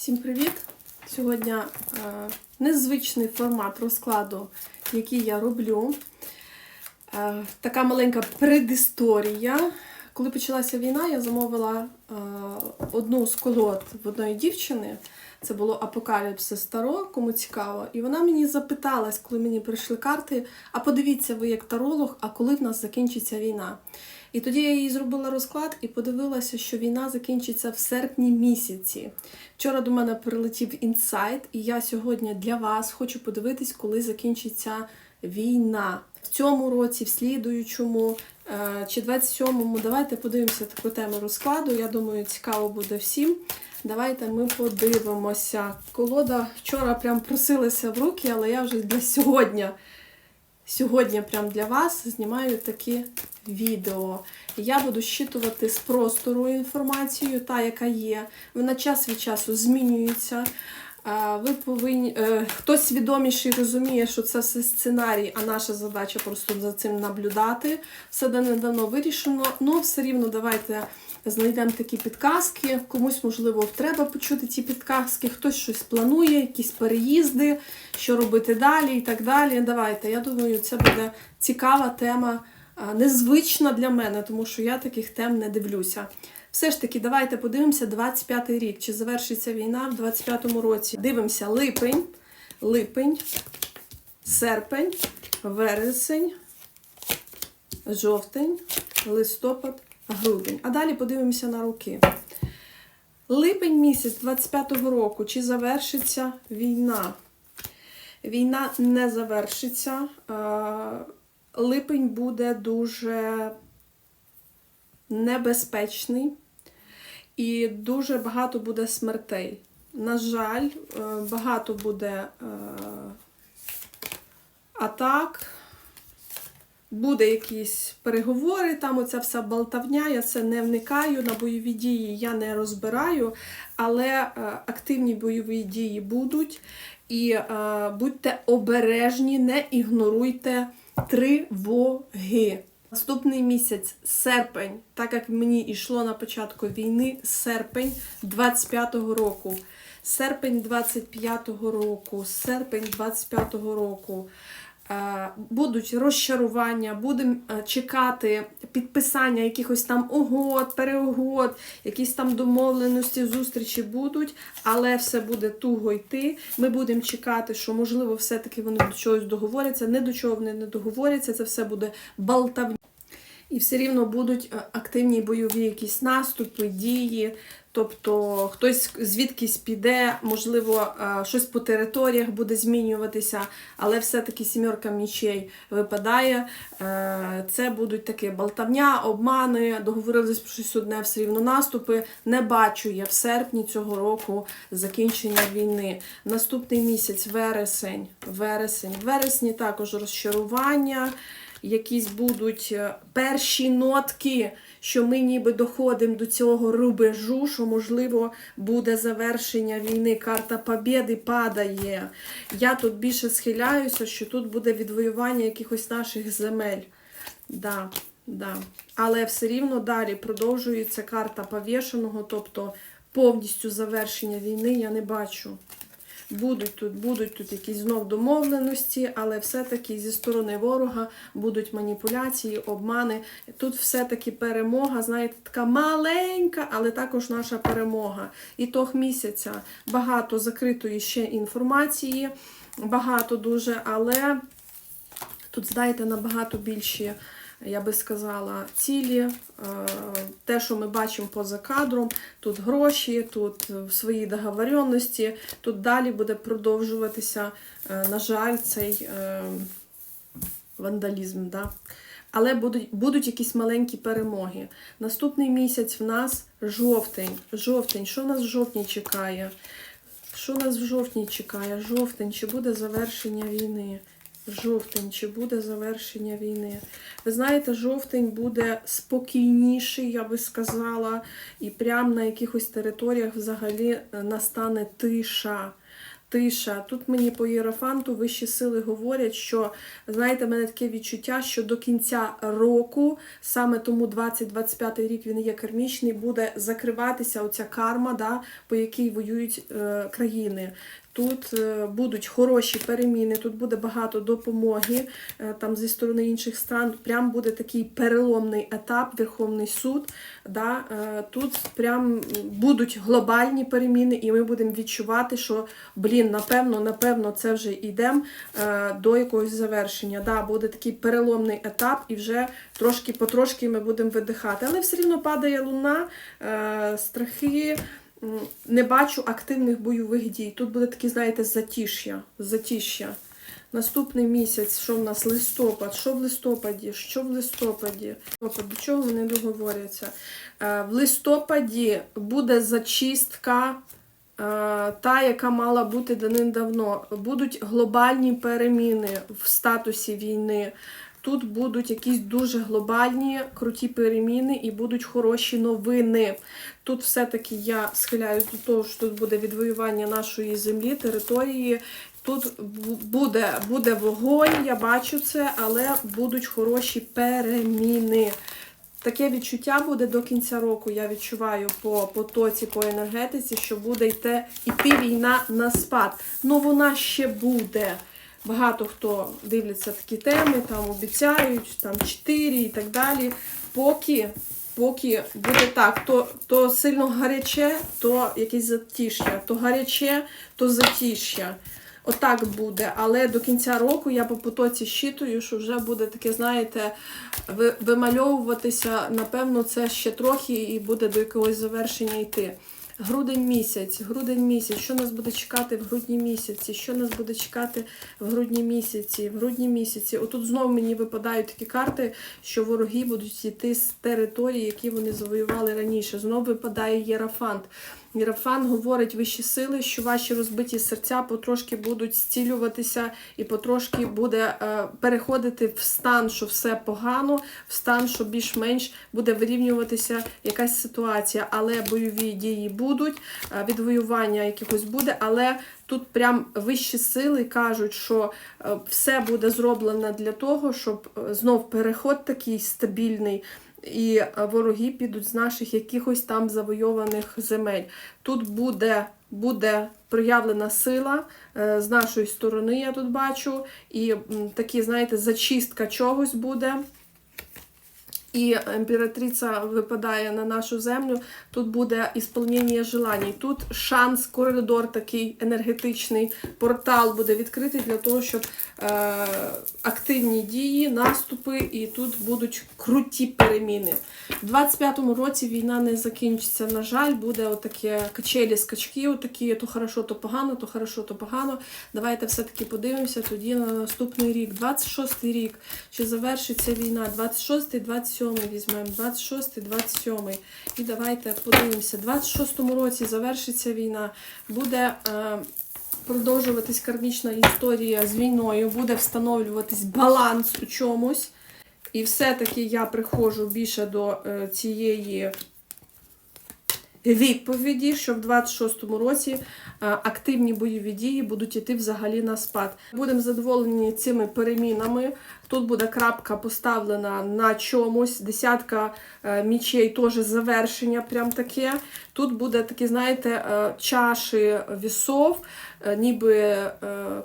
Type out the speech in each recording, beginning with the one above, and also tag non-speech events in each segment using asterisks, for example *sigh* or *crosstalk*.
Всім привіт! Сьогодні е, незвичний формат розкладу, який я роблю. Е, така маленька предісторія. Коли почалася війна, я замовила е, одну з колод в одної дівчини. Це було Апокаліпсис Таро, кому цікаво. І вона мені запиталась, коли мені прийшли карти: а подивіться ви як таролог, а коли в нас закінчиться війна. І тоді я їй зробила розклад і подивилася, що війна закінчиться в серпні місяці. Вчора до мене прилетів інсайт, і я сьогодні для вас хочу подивитись, коли закінчиться війна. В цьому році, в слідуючому е, чи 27-му. Давайте подивимося таку тему розкладу. Я думаю, цікаво буде всім. Давайте ми подивимося. Колода вчора прям просилася в руки, але я вже для сьогодні. Сьогодні прям для вас знімаю такі відео. Я буду щитувати з простору інформацію, та, яка є. Вона час від часу змінюється. Ви повинні, е, хтось свідоміший розуміє, що це все сценарій, а наша задача просто за цим наблюдати. Все недавно вирішено. Ну, все рівно давайте знайдемо такі підказки. Комусь, можливо, треба почути ці підказки, хтось щось планує, якісь переїзди, що робити далі і так далі. Давайте. Я думаю, це буде цікава тема, незвична для мене, тому що я таких тем не дивлюся. Все ж таки, давайте подивимося 25-й рік. Чи завершиться війна в 25-му році? Дивимося липень, липень, серпень, вересень, жовтень, листопад, грудень. А далі подивимося на роки. Липень місяць 25-го року. Чи завершиться війна? Війна не завершиться. Липень буде дуже небезпечний і дуже багато буде смертей. На жаль, е, багато буде е, атак, буде якісь переговори, там оця вся болтавня, я це не вникаю, на бойові дії я не розбираю, але е, активні бойові дії будуть. І е, будьте обережні, не ігноруйте тривоги. Наступний місяць, серпень, так як мені йшло на початку війни, серпень 25-го року. Серпень 25-го року, серпень 25-го року. Е, Будуть розчарування, будемо е, чекати підписання якихось там угод, переугод, якісь там домовленості, зустрічі будуть, але все буде туго йти. Ми будемо чекати, що можливо все-таки вони до чогось договоряться, не до чого вони не договоряться, це все буде болтавня. І все рівно будуть е, активні бойові якісь наступи, дії. Тобто хтось звідкись піде, можливо, е, щось по територіях буде змінюватися, але все-таки сімерка мічей випадає. Е, Це будуть такі болтавня, обмани, договорились про щось одне, все рівно наступи. Не бачу я в серпні цього року закінчення війни. Наступний місяць, вересень. Вересень. Вересні також розчарування якісь будуть е, перші нотки, що ми ніби доходимо до цього рубежу, що, можливо, буде завершення війни. Карта Побєди падає. Я тут більше схиляюся, що тут буде відвоювання якихось наших земель. Да, да. Але все рівно далі продовжується карта повішеного, тобто повністю завершення війни я не бачу. Будуть тут, будуть тут якісь знов домовленості, але все-таки зі сторони ворога будуть маніпуляції, обмани. Тут все-таки перемога, знаєте, така маленька, але також наша перемога. Ітог місяця багато закритої ще інформації, багато дуже, але тут, знаєте, набагато більші. Я би сказала, цілі, е, те, що ми бачимо поза кадром, тут гроші, тут свої договоренності, тут далі буде продовжуватися, е, на жаль, цей е, вандалізм. Да? Але будуть, будуть якісь маленькі перемоги. Наступний місяць в нас жовтень. Жовтень. Що нас в жовтні чекає? Що нас в жовтні чекає? Жовтень, чи буде завершення війни? Жовтень, чи буде завершення війни? Ви знаєте, жовтень буде спокійніший, я би сказала, і прямо на якихось територіях взагалі настане тиша. тиша. Тут мені по єрофанту вищі сили говорять, що знаєте, в мене таке відчуття, що до кінця року, саме тому 2025 рік він є кармічний, буде закриватися оця карма, да, по якій воюють е, країни. Тут е, будуть хороші переміни, тут буде багато допомоги е, там зі сторони інших стран. Прям буде такий переломний етап, Верховний суд. Да, е, тут прям будуть глобальні переміни, і ми будемо відчувати, що блін, напевно, напевно, це вже йдемо до якогось завершення. Да, буде такий переломний етап, і вже трошки потрошки ми будемо видихати. Але все рівно падає луна, страхи. Не бачу активних бойових дій. Тут буде такі, знаєте, затиш'я. затиш'я. Наступний місяць, що в нас листопад, що в листопаді, що в листопаді, до чого вони договоряться? Е, В листопаді буде зачистка, е, та, яка мала бути давним-давно. Будуть глобальні переміни в статусі війни. Тут будуть якісь дуже глобальні круті переміни і будуть хороші новини. Тут все-таки я схиляюсь до того, що тут буде відвоювання нашої землі, території. Тут буде, буде вогонь, я бачу це, але будуть хороші переміни. Таке відчуття буде до кінця року. Я відчуваю по потоці, по енергетиці, що буде йти, йти війна на спад. Ну вона ще буде. Багато хто дивляться такі теми, там обіцяють, там 4 і так далі. Поки, поки буде так, то, то сильно гаряче, то якесь затиш'я, то гаряче, то затиш'я. Отак буде. Але до кінця року я по потоці щитую, що вже буде таке, знаєте, ви- вимальовуватися, напевно, це ще трохи і буде до якогось завершення йти. Грудень місяць, грудень місяць. Що нас буде чекати в грудні місяці? Що нас буде чекати в грудні місяці? В грудні місяці. Отут знову мені випадають такі карти, що вороги будуть йти з території, які вони завоювали раніше. Знову випадає Єрафант. Єрафан говорить вищі сили, що ваші розбиті серця потрошки будуть зцілюватися і потрошки буде е, переходити в стан, що все погано, в стан, що більш-менш буде вирівнюватися якась ситуація, але бойові дії будуть, е, відвоювання якихось буде, але тут прям вищі сили кажуть, що е, все буде зроблено для того, щоб е, знов переход такий стабільний. І е, вороги підуть з наших якихось там завойованих земель. Тут буде, буде проявлена сила е, з нашої сторони, я тут бачу, і такі, знаєте, зачистка чогось буде. І імператриця випадає на нашу землю. Тут буде ісполнення желань. Тут шанс, коридор такий енергетичний, портал буде відкритий для того, щоб е, активні дії, наступи, і тут будуть круті переміни. У 25-му році війна не закінчиться. На жаль, буде отаке качелі скачки, отакі, то хорошо, то погано, то хорошо, то погано. Давайте все-таки подивимося тоді на наступний рік. 26-й рік. Чи завершиться війна? 26-й, 27-й візьмемо, 26-й, 27-й. І давайте подивимося. У 26-му році завершиться війна. Буде. Е, Продовжуватись кармічна історія з війною, буде встановлюватись баланс у чомусь. І все-таки я приходжу більше до е, цієї відповіді, що в 26-му році е, активні бойові дії будуть йти взагалі на спад. Будемо задоволені цими перемінами. Тут буде крапка поставлена на чомусь, десятка е, мічей теж завершення, прям таке. Тут буде такі, знаєте, е, чаші вісов, ніби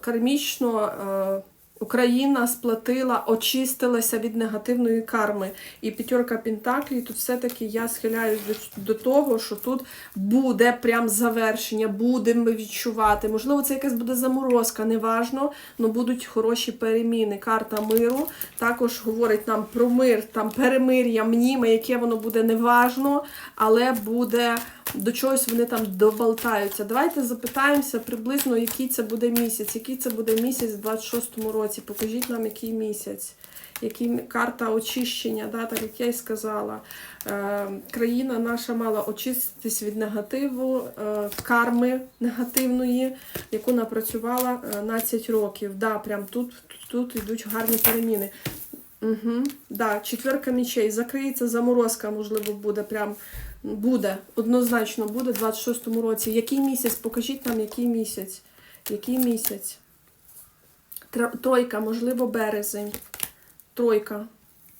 кармічно. Україна сплатила, очистилася від негативної карми. І п'ятерка Пентаклів, тут все-таки я схиляюсь до, до того, що тут буде прям завершення, будемо відчувати. Можливо, це якась буде заморозка, неважно, але будуть хороші переміни. Карта миру також говорить нам про мир, там перемир'я, мніме, яке воно буде неважно, але буде до чогось вони там доболтаються. Давайте запитаємося приблизно, який це буде місяць. Який це буде місяць в 26-му році. Покажіть нам, який місяць. Який карта очищення, да, так як я й сказала. Е, країна наша мала очиститись від негативу, е, карми негативної, яку напрацювала е, 12 років. Да, прям тут, тут, йдуть гарні переміни. Угу, да, четверка мічей. Закриється заморозка, можливо, буде прям. Буде, однозначно буде в 26-му році. Який місяць? Покажіть нам, який місяць. Який місяць? Тройка, можливо, березень. Тройка.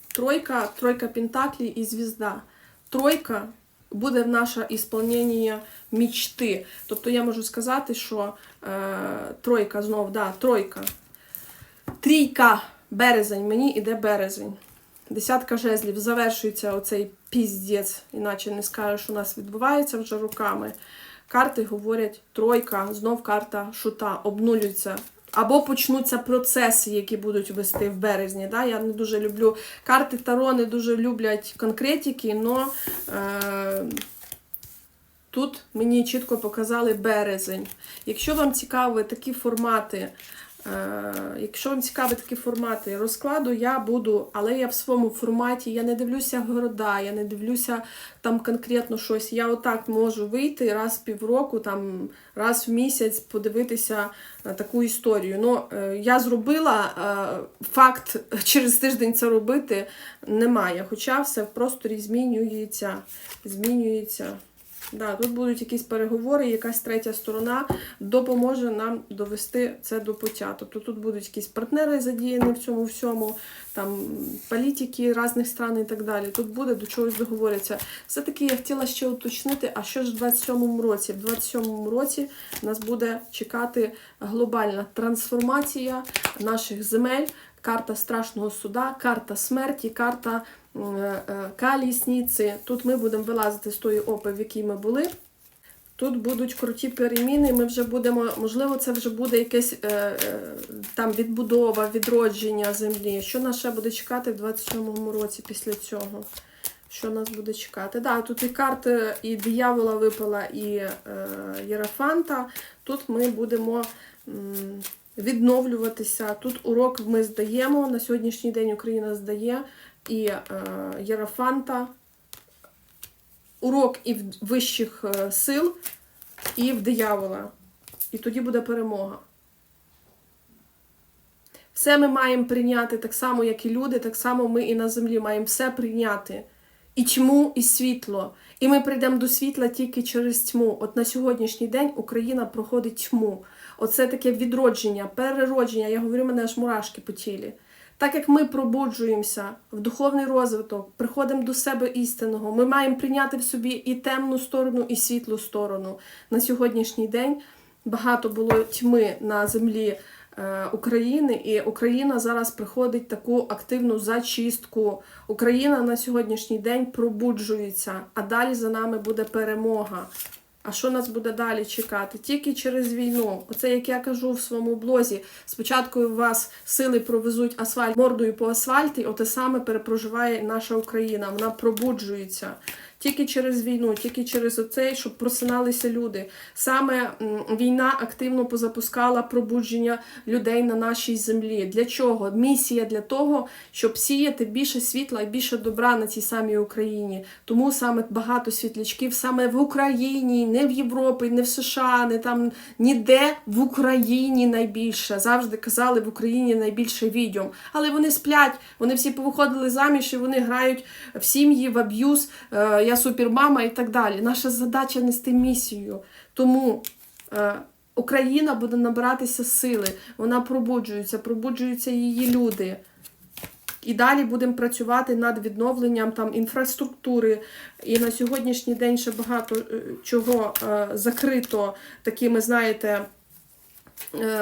Тройка, тройка Пентаклі і звізда. Тройка буде в наше ісполнення мічти. Тобто я можу сказати, що е, тройка знов, да, тройка. Трійка, березень, мені іде березень. Десятка жезлів, завершується оцей піздець, іначе не скажу, що у нас відбувається вже руками. Карти говорять тройка, знов карта шута, обнулюється. Або почнуться процеси, які будуть вести в березні. Да? Я не дуже люблю карти Таро, не дуже люблять конкретики, але е, тут мені чітко показали березень. Якщо вам цікаві такі формати, Якщо вам цікаві такі формати розкладу, я буду, але я в своєму форматі, я не дивлюся города, я не дивлюся там конкретно щось. Я отак можу вийти раз в півроку, там, раз в місяць подивитися е, таку історію. Ну, е, я зробила е, факт *laughs* через тиждень це робити немає. Хоча все в просторі змінюється. Змінюється. Да, тут будуть якісь переговори, якась третя сторона допоможе нам довести це до пуття. Тобто тут будуть якісь партнери задіяні в цьому всьому, там політики різних стран і так далі. Тут буде до чогось договоритися. Все-таки я хотіла ще уточнити, а що ж в 27-му році? В 27-му році нас буде чекати глобальна трансформація наших земель, карта страшного суда, карта смерті, карта е, е, калісниці. Тут ми будемо вилазити з тої опи, в якій ми були. Тут будуть круті переміни. Ми вже будемо, можливо, це вже буде якесь е, е, там відбудова, відродження землі. Що нас ще буде чекати в 27-му році після цього? Що нас буде чекати? Да, тут і карти, і диявола випала, і Єрафанта. Тут ми будемо м, відновлюватися. Тут урок ми здаємо. На сьогоднішній день Україна здає і е, Єрафанта. Урок і в вищих е, сил, і в диявола. І тоді буде перемога. Все ми маємо прийняти так само, як і люди, так само ми і на землі маємо все прийняти. І тьму, і світло. І ми прийдемо до світла тільки через тьму. От на сьогоднішній день Україна проходить тьму. Оце таке відродження, переродження. Я говорю, мене аж мурашки по тілі. Так як ми пробуджуємося в духовний розвиток, приходимо до себе істинного, ми маємо прийняти в собі і темну сторону, і світлу сторону. На сьогоднішній день багато було тьми на землі е, України, і Україна зараз приходить таку активну зачистку. Україна на сьогоднішній день пробуджується, а далі за нами буде перемога. А що нас буде далі чекати? Тільки через війну. Оце як я кажу в своєму блозі. Спочатку вас сили провезуть асфальт мордою по асфальті, оте саме перепроживає наша Україна. Вона пробуджується. Тільки через війну, тільки через оцей, щоб просиналися люди. Саме війна активно позапускала пробудження людей на нашій землі. Для чого? Місія для того, щоб сіяти більше світла і більше добра на цій самій Україні. Тому саме багато світлячків саме в Україні, не в Європі, не в США, не там ніде в Україні найбільше. Завжди казали в Україні найбільше відьом. Але вони сплять, вони всі повиходили заміж і вони грають в сім'ї, в аб'юз, е, я супермама і так далі. Наша задача нести місію. Тому. е, Україна буде набиратися сили, вона пробуджується, пробуджуються її люди. І далі будемо працювати над відновленням там інфраструктури. І на сьогоднішній день ще багато е, чого е, закрито такими, знаєте,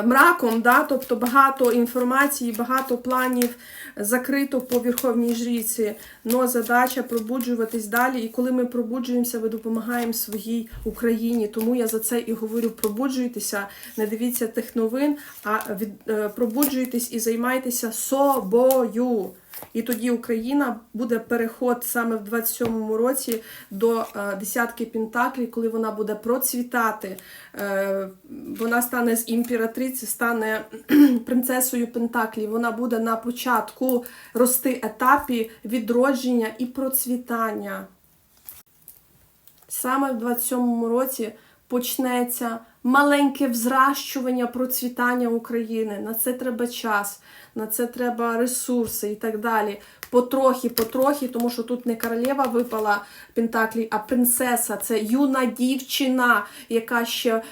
мраком, да? тобто багато інформації, багато планів закрито по Верховній Жріці. Но задача пробуджуватись далі. І коли ми пробуджуємося, ми допомагаємо своїй Україні. Тому я за це і говорю: пробуджуйтеся, не дивіться тих новин, а від, е, пробуджуйтесь і займайтеся собою. І тоді Україна буде переход саме в 27-му році до е, десятки Пентаклів, коли вона буде процвітати. Е, вона стане з імператриці, стане принцесою Пентаклів. Вона буде на початку рости етапі відродження і процвітання. Саме в 27-му році почнеться маленьке взращування, процвітання України. На це треба час, на це треба ресурси і так далі. Потрохи, потрохи, тому що тут не королева випала Пентаклі, а принцеса. Це юна дівчина, яка ще е,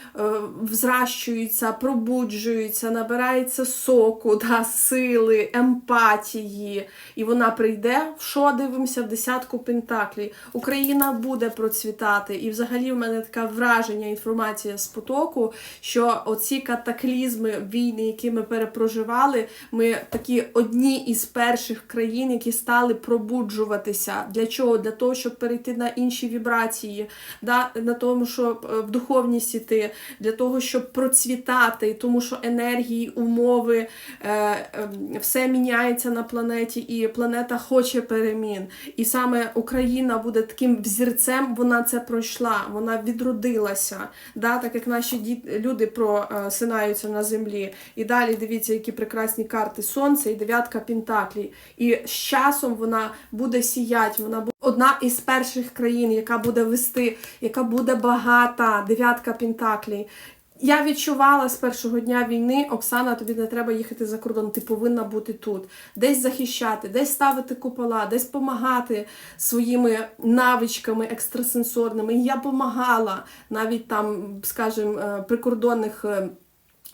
взращується, пробуджується, набирається соку, да, сили, емпатії. І вона прийде в що дивимося в десятку Пентаклі. Україна буде процвітати. І взагалі в мене таке враження, інформація з потоку, що оці катаклізми, війни, які ми перепроживали, ми такі одні із перших країн, які стали пробуджуватися. Для чого? Для того, щоб перейти на інші вібрації, да? на тому, щоб е, в духовність іти, для того, щоб процвітати, тому що енергії, умови, е, е, все міняється на планеті, і планета хоче перемін. І саме Україна буде таким взірцем, вона це пройшла, вона відродилася. Да? Так як наші діт- люди просинаються на землі. І далі дивіться, які прекрасні карти Сонця і дев'ятка Пентаклі. І з часом вона буде сіяти, вона буде одна із перших країн, яка буде вести, яка буде багата, дев'ятка Пентаклі. Я відчувала з першого дня війни, Оксана, тобі не треба їхати за кордон, ти повинна бути тут, десь захищати, десь ставити купола, десь допомагати своїми навичками екстрасенсорними. Я допомагала навіть там, скажімо, е, прикордонних.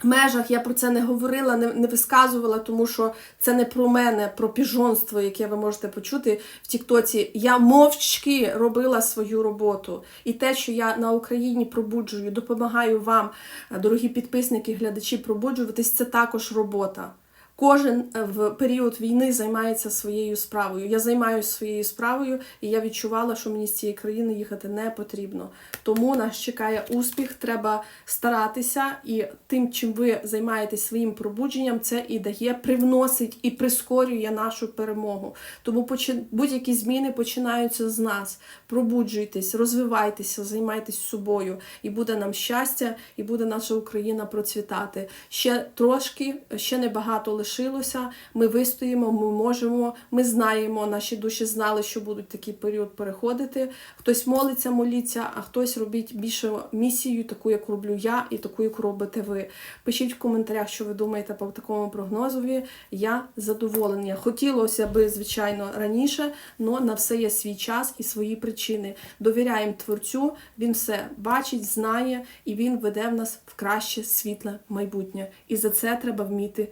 Межах я про це не говорила, не, не висказувала, тому що це не про мене, про піжонство, яке ви можете почути в Тіктоці. Я мовчки робила свою роботу. І те, що я на Україні пробуджую, допомагаю вам, е, дорогі підписники, глядачі, пробуджуватись, це також робота. Кожен е, в період війни займається своєю справою. Я займаюся своєю справою, і я відчувала, що мені з цієї країни їхати не потрібно. Тому нас чекає успіх. Треба старатися, і тим, чим ви займаєтесь своїм пробудженням, це і дає, привносить і прискорює нашу перемогу. Тому будь-які зміни починаються з нас. Пробуджуйтесь, розвивайтеся, займайтесь собою, і буде нам щастя, і буде наша Україна процвітати. Ще трошки, ще небагато лишилося. Ми вистоїмо, ми можемо, ми знаємо, наші душі знали, що будуть такий період переходити. Хтось молиться, моліться, а хтось робить більше місію, таку, як роблю я, і таку, як робите ви. Пишіть в коментарях, що ви думаєте по такому прогнозові. Я задоволена. Хотілося би, звичайно, раніше, але на все є свій час і свої причини. Довіряємо творцю, він все бачить, знає, і він веде в нас в краще світле майбутнє. І за це треба вміти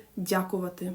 дякувати.